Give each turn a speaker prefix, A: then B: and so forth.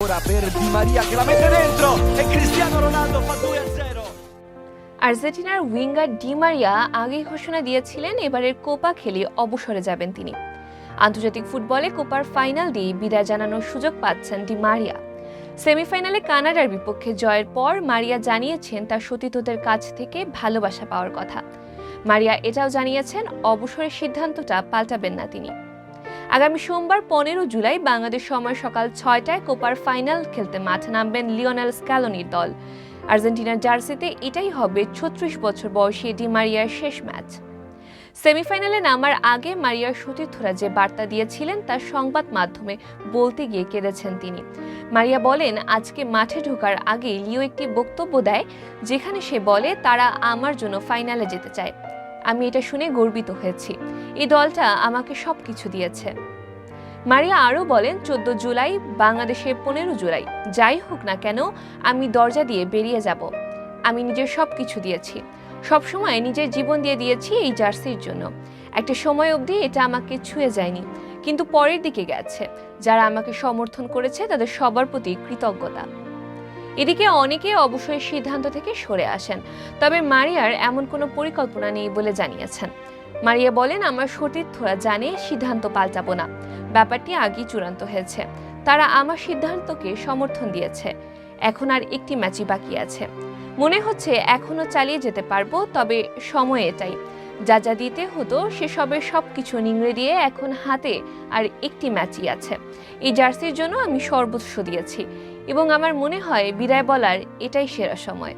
A: Ora per Di Maria che la mette dentro e Cristiano Ronaldo fa 2-0.
B: আর্জেন্টিনার winger Di Maria আগেই ঘোষণা দিয়েছিলেন এবারের কোপা খেলে অবসরে যাবেন তিনি। আন্তর্জাতিক ফুটবলে কোপার ফাইনাল দিয়ে বিদায় জানানোর সুযোগ পাচ্ছেন ডি মারিয়া সেমিফাইনালে কানাডার বিপক্ষে জয়ের পর মারিয়া জানিয়েছেন তার সতীর্থদের কাছ থেকে ভালোবাসা পাওয়ার কথা। মারিয়া এটাও জানিয়েছেন, অবসরের সিদ্ধান্তটা পাল্টাবেন না তিনি। আগামী সোমবার পনেরো জুলাই বাংলাদেশ সময় সকাল ছয়টায় কোপার ফাইনাল খেলতে মাঠে নামবেন লিওনেল স্ক্যালোনির দল। আর্জেন্টিনার জার্সিতে এটাই হবে ছত্রিশ বছর বয়সী ডি মারিয়ার শেষ ম্যাচ। সেমিফাইনালে নামার আগে মারিয়ার সতীর্থরা যে বার্তা দিয়েছিলেন, তার সংবাদ মাধ্যমে বলতে গিয়ে কেঁদেছেন তিনি। মারিয়া বলেন, আজকে মাঠে ঢোকার আগে লিও একটি বক্তব্য দেয়, যেখানে সে বলে, তারা আমার জন্য ফাইনালে যেতে চায়। আমি এটা শুনে গর্বিত হয়েছি। এই দলটা আমাকে সব কিছু দিয়েছে। মারিয়া আরও বলেন, চোদ্দ জুলাই বাংলাদেশে পনেরো জুলাই। যাই হোক না কেন, আমি দরজা দিয়ে বেরিয়ে যাব। আমি নিজের সব কিছু দিয়েছি। সবসময় নিজের জীবন দিয়ে দিয়েছি এই জার্সির জন্য। একটা সময় অবধি এটা আমাকে ছুঁয়ে যায়নি। কিন্তু পরের দিকে গেছে। যারা আমাকে সমর্থন করেছে, তাদের সবার প্রতি কৃতজ্ঞতা। এদিকে অনেকে অবশ্যই সিদ্ধান্ত থেকে সরে আসেন, তবে মারিয়ার এমন কোনো পরিকল্পনা নেই বলে জানিয়েছেন। মারিয়া বলেন, আমার সতীর্থরা জানে সিদ্ধান্ত পাল্টাবো না। ব্যাপারটি আগেই চূড়ান্ত হয়েছে। তারা আমার সিদ্ধান্তকে সমর্থন দিয়েছে। এখন আর একটি ম্যাচই বাকি আছে। মনে হচ্ছে এখনও চালিয়ে যেতে পারব, তবে সময় এটাই। যা যা দিতে হতো, সেসবের সব কিছু নিংড়ে দিয়ে এখন হাতে আর একটি ম্যাচই আছে। এই জার্সির জন্য আমি সর্বস্ব দিয়েছি। এবং আমার মনে হয় বিদায় বলার এটাই সেরা সময়।